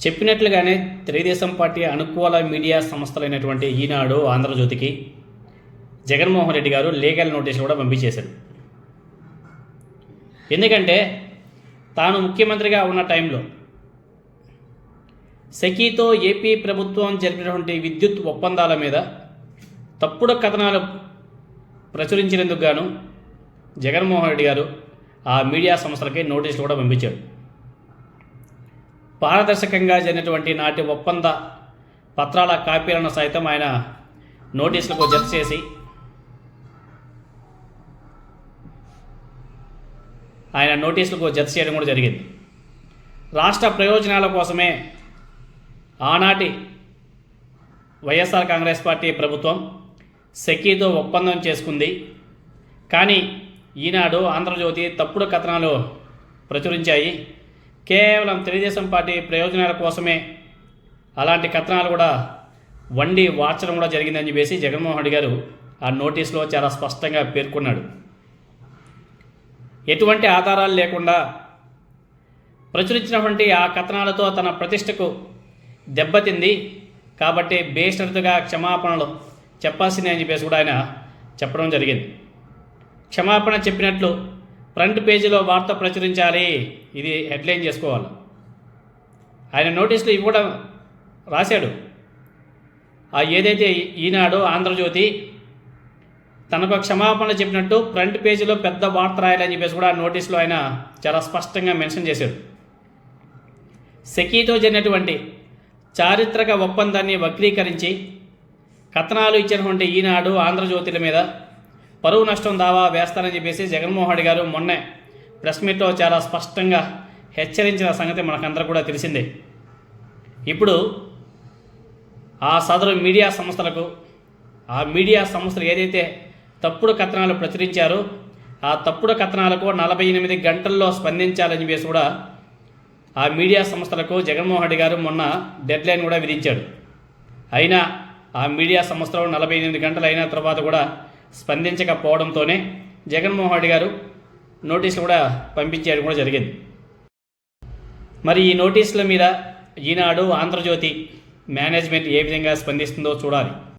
చెప్పినట్లుగానే తెలుగుదేశం పార్టీ అనుకూల మీడియా సంస్థలైనటువంటి ఈనాడు ఆంధ్రజ్యోతికి జగన్మోహన్ రెడ్డి గారు లీగల్ నోటీసులు కూడా పంపించేశారు. ఎందుకంటే తాను ముఖ్యమంత్రిగా ఉన్న టైంలో సెకీతో ఏపీ ప్రభుత్వం జరిపినటువంటి విద్యుత్ ఒప్పందాల మీద తప్పుడు కథనాలు ప్రచురించినందుకు గాను జగన్మోహన్ రెడ్డి గారు ఆ మీడియా సంస్థలకి నోటీసులు కూడా పంపించాడు పారదర్శకంగా జరిగినటువంటి నాటి ఒప్పంద పత్రాల కాపీలను సైతం ఆయన నోటీసులకు జత చేసి ఆయన నోటీసులకు జత చేయడం కూడా జరిగింది. రాష్ట్ర ప్రయోజనాల కోసమే ఆనాటి వైఎస్ఆర్ కాంగ్రెస్ పార్టీ ప్రభుత్వం సెకీతో ఒప్పందం చేసుకుంది. కానీ ఈనాడు ఆంధ్రజ్యోతి తప్పుడు కథనాలు ప్రచురించాయి. కేవలం తెలుగుదేశం పార్టీ ప్రయోజనాల కోసమే అలాంటి కథనాలు కూడా వండి వార్చడం కూడా జరిగిందని చెప్పేసి జగన్మోహన్ రెడ్డి గారు ఆ నోటీస్లో చాలా స్పష్టంగా పేర్కొన్నాడు. ఎటువంటి ఆధారాలు లేకుండా ప్రచురించినటువంటి ఆ కథనాలతో తన ప్రతిష్టకు దెబ్బతింది. కాబట్టి బేషరతుగా క్షమాపణలు చెప్పాల్సిందే అని చెప్పేసి కూడా ఆయన చెప్పడం జరిగింది. క్షమాపణ చెప్పినట్లు ఫ్రంట్ పేజీలో వార్త ప్రచురించాలి. ఇది హెడ్లైన్ చేసుకోవాలి. ఆయన నోటీసులు ఇవి కూడా రాశాడు. ఆ ఏదైతే ఈనాడు ఆంధ్రజ్యోతి తనకు క్షమాపణ చెప్పినట్టు ఫ్రంట్ పేజీలో పెద్ద వార్త రాయాలని చెప్పేసి కూడా ఆ నోటీసులో ఆయన చాలా స్పష్టంగా మెన్షన్ చేశాడు. సెకీతో జరిగినటువంటి చారిత్రక ఒప్పందాన్ని వక్రీకరించి కథనాలు ఇచ్చినటువంటి ఈనాడు ఆంధ్రజ్యోతిల మీద పరువు నష్టం దావా వేస్తారని చెప్పేసి జగన్మోహన్ రెడ్డి గారు మొన్నే ప్రెస్ మీట్లో చాలా స్పష్టంగా హెచ్చరించిన సంగతి మనకందరూ కూడా తెలిసిందే. ఇప్పుడు ఆ సదరు మీడియా సంస్థలకు ఆ మీడియా సంస్థలు ఏదైతే తప్పుడు కథనాలు ప్రచురించారో ఆ తప్పుడు కథనాలకు నలభై ఎనిమిది గంటల్లో స్పందించాలని చెప్పేసి కూడా ఆ మీడియా సంస్థలకు జగన్మోహన్ రెడ్డి గారు మొన్న డెడ్ లైన్ కూడా విధించాడు. అయినా ఆ మీడియా సంస్థలు నలభై ఎనిమిది గంటలు అయిన తర్వాత కూడా స్పందించకపోవడంతోనే జగన్మోహన్ రెడ్డి గారు నోటీసులు కూడా పంపించేయడం కూడా జరిగింది. మరి ఈ నోటీసుల మీద ఈనాడు ఆంధ్రజ్యోతి మేనేజ్మెంట్ ఏ విధంగా స్పందిస్తుందో చూడాలి.